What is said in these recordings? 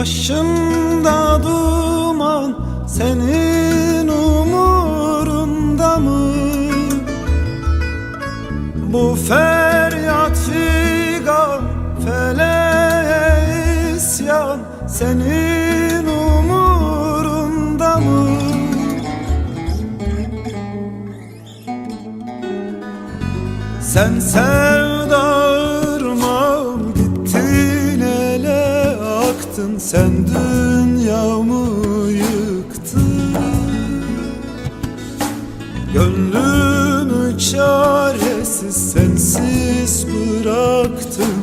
Başımda duman senin umurunda mı? Bu feryat figan feleğe isyan senin umurunda mı? Sen sevda aktın Sen dünyamı yıktın Gönlümü çaresiz sensiz bıraktın.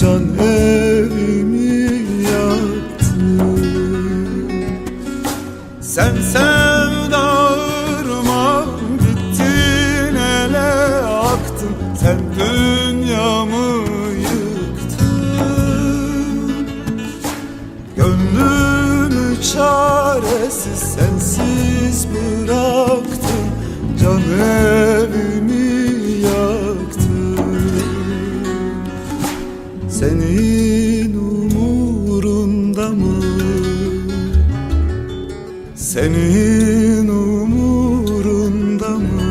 Can evimi yaktın Sen sevda Senin umurunda mı?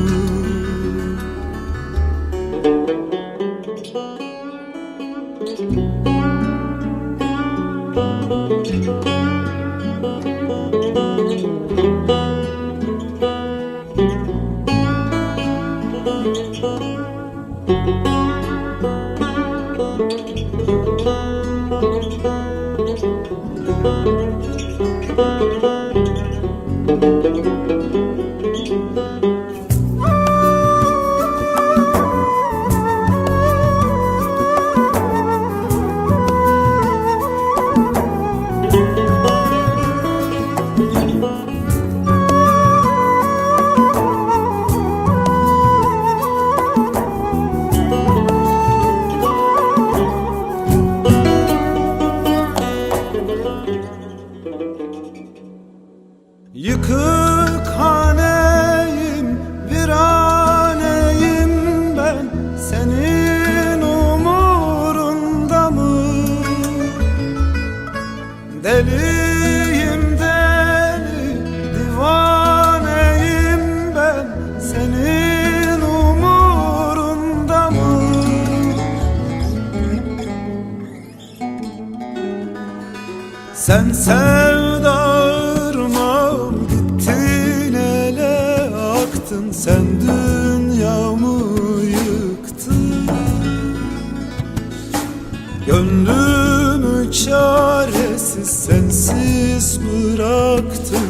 Yıkık haneyim, viraneyim ben Senin umurunda mı? Deliyim deli, divaneyim ben Senin umurunda mı? Sen sevda aktın Sen dünyamı yıktın. Gönlümü çaresiz sensiz bıraktın.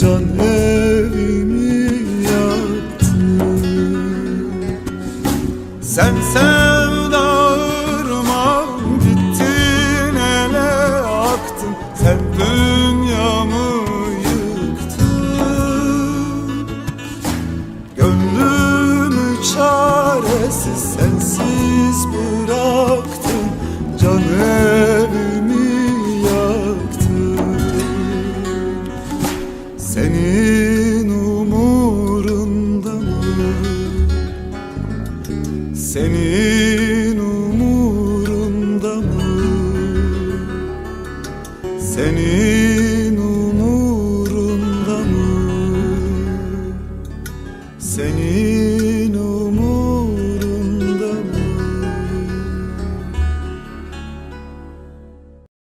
Can evimi yaktın. Sen sevda çaresiz sensiz bıraktım Can evimi yaktım Senin umurunda mı? Senin umurunda mı? Senin umurunda mı? Senin